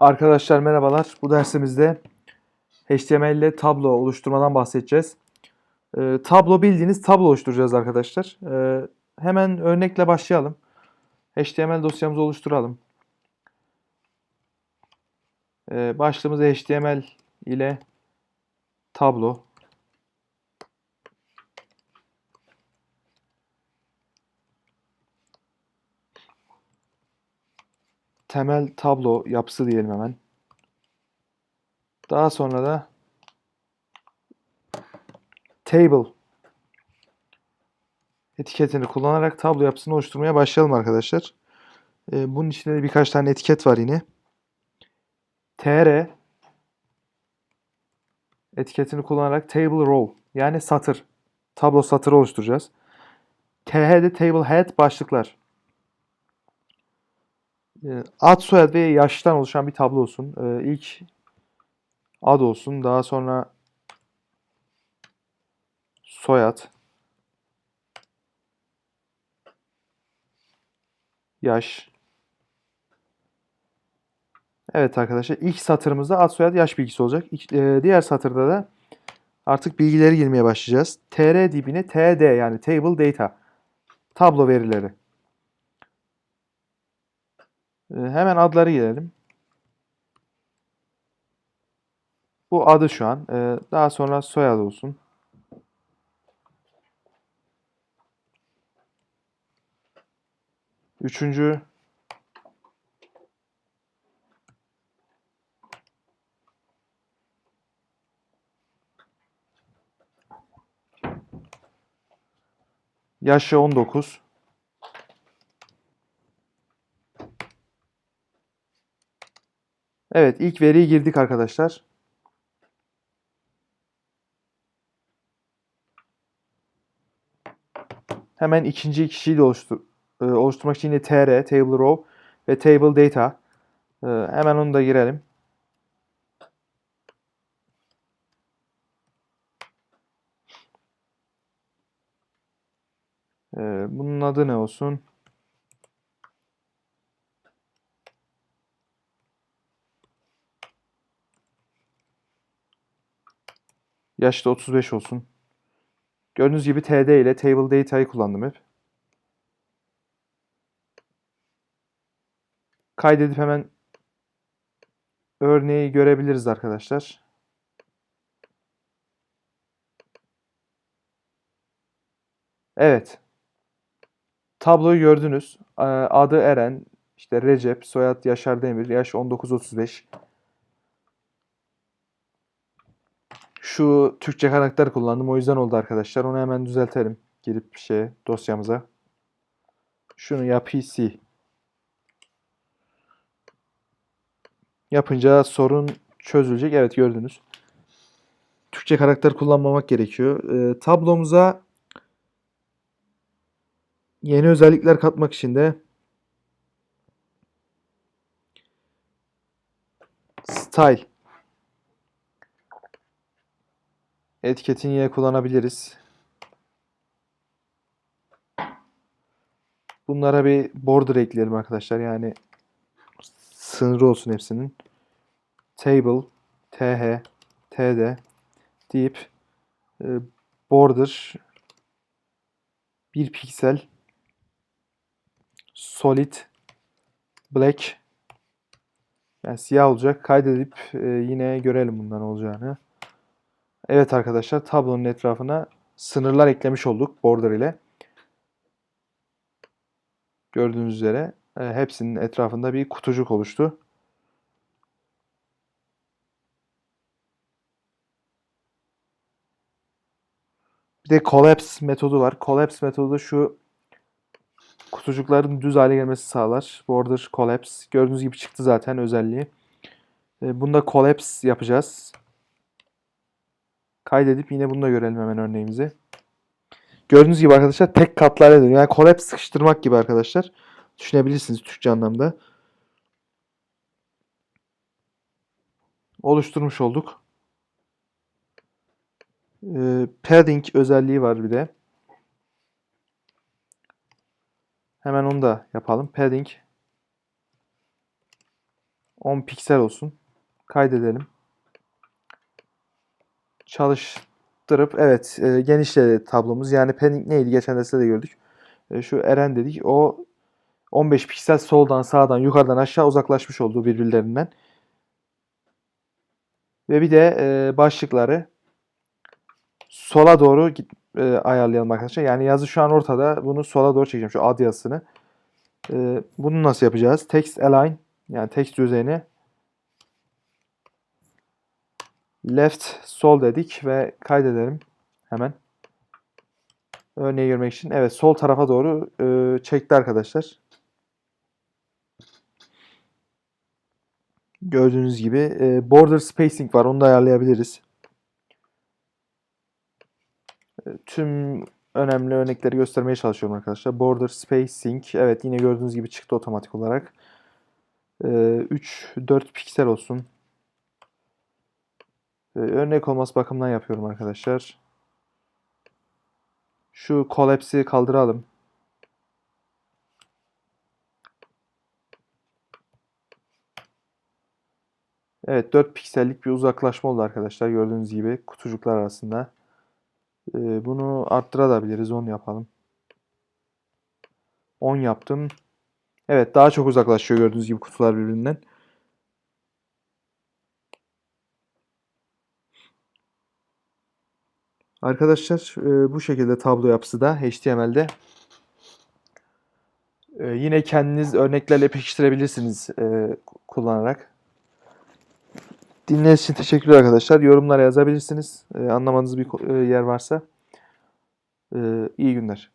Arkadaşlar merhabalar. Bu dersimizde HTML ile tablo oluşturmadan bahsedeceğiz. Ee, tablo bildiğiniz tablo oluşturacağız arkadaşlar. Ee, hemen örnekle başlayalım. HTML dosyamızı oluşturalım. Ee, başlığımız HTML ile tablo. Temel tablo yapısı diyelim hemen. Daha sonra da table etiketini kullanarak tablo yapısını oluşturmaya başlayalım arkadaşlar. Ee, bunun içinde de birkaç tane etiket var yine. tr etiketini kullanarak table row yani satır tablo satırı oluşturacağız. th'de table head başlıklar. E, Ad, soyad ve yaştan oluşan bir tablo olsun. E, İlk ad olsun. Daha sonra soyad. Yaş. Evet arkadaşlar ilk satırımızda ad, soyad, yaş bilgisi olacak. E, Diğer satırda da artık bilgileri girmeye başlayacağız. tr dibine td yani table data. Tablo verileri. Ee, Hemen adları girelim. Bu adı şu an. Ee, Daha sonra soyadı olsun. Üçüncü yaşı 19. Evet, ilk veriyi girdik arkadaşlar. Hemen ikinci kişiyi de oluştur e, oluşturmak için yine tr, table row ve table data. E, hemen onu da girelim. E, bunun adı ne olsun? Yaş da 35 olsun. Gördüğünüz gibi td ile table data'yı kullandım hep. Kaydedip hemen örneği görebiliriz arkadaşlar. Evet. Tabloyu gördünüz. Ee, Adı Eren, işte Recep, soyad Yaşar Demir, yaş 19-35. Şu Türkçe karakter kullandım. O yüzden oldu arkadaşlar. Onu hemen düzeltelim. Girip şeye, dosyamıza. Şunu ya PC. Yapınca sorun çözülecek. Evet gördünüz. Türkçe karakter kullanmamak gerekiyor. Ee, tablomuza yeni özellikler katmak için de style etiketini yine kullanabiliriz. Bunlara bir border ekleyelim arkadaşlar. Yani sınırı olsun hepsinin. Table, th, td deyip e, border bir piksel solid black yani siyah olacak. Kaydedip e, yine görelim bundan olacağını. Evet arkadaşlar tablonun etrafına sınırlar eklemiş olduk border ile. Gördüğünüz üzere e, hepsinin etrafında bir kutucuk oluştu. Bir de collapse metodu var. Collapse metodu şu kutucukların düz hale gelmesi sağlar. Border collapse. Gördüğünüz gibi çıktı zaten özelliği. E, Bunda collapse yapacağız. Kaydedip yine bunu da görelim hemen örneğimizi. Gördüğünüz gibi arkadaşlar tek katlarla dönüyor. Yani collapse sıkıştırmak gibi arkadaşlar. Düşünebilirsiniz Türkçe anlamda. Oluşturmuş olduk. Ee, padding özelliği var bir de. Hemen onu da yapalım. Padding 10 piksel olsun. Kaydedelim. Çalıştırıp evet e, genişledi tablomuz. Yani Panic neydi? Geçen derste de gördük. E, şu Eren dedik. O 15 piksel soldan, sağdan, yukarıdan aşağı uzaklaşmış olduğu birbirlerinden. Ve bir de e, başlıkları sola doğru git, e, ayarlayalım arkadaşlar. Yani yazı şu an ortada. Bunu sola doğru çekeceğim. Şu ad yazısını. E, bunu nasıl yapacağız? Text align yani text düzeni left sol dedik ve kaydedelim hemen. Örneği görmek için. Evet sol tarafa doğru e, çekti arkadaşlar. Gördüğünüz gibi e, border spacing var. Onu da ayarlayabiliriz. E, tüm önemli örnekleri göstermeye çalışıyorum arkadaşlar. Border spacing. Evet yine gördüğünüz gibi çıktı otomatik olarak. E, 3-4 piksel olsun. E, örnek olması bakımından yapıyorum arkadaşlar. Şu collapse'i kaldıralım. Evet 4 piksellik bir uzaklaşma oldu arkadaşlar. Gördüğünüz gibi kutucuklar arasında. Ee, bunu arttırabiliriz. 10 yapalım. 10 yaptım. Evet daha çok uzaklaşıyor gördüğünüz gibi kutular birbirinden. Arkadaşlar e, bu şekilde tablo yapısı da HTML'de. E, yine kendiniz örneklerle pekiştirebilirsiniz e, kullanarak. Dinlediğiniz için teşekkürler arkadaşlar. Yorumlara yazabilirsiniz. E, anlamadığınız bir e, yer varsa. E, iyi günler.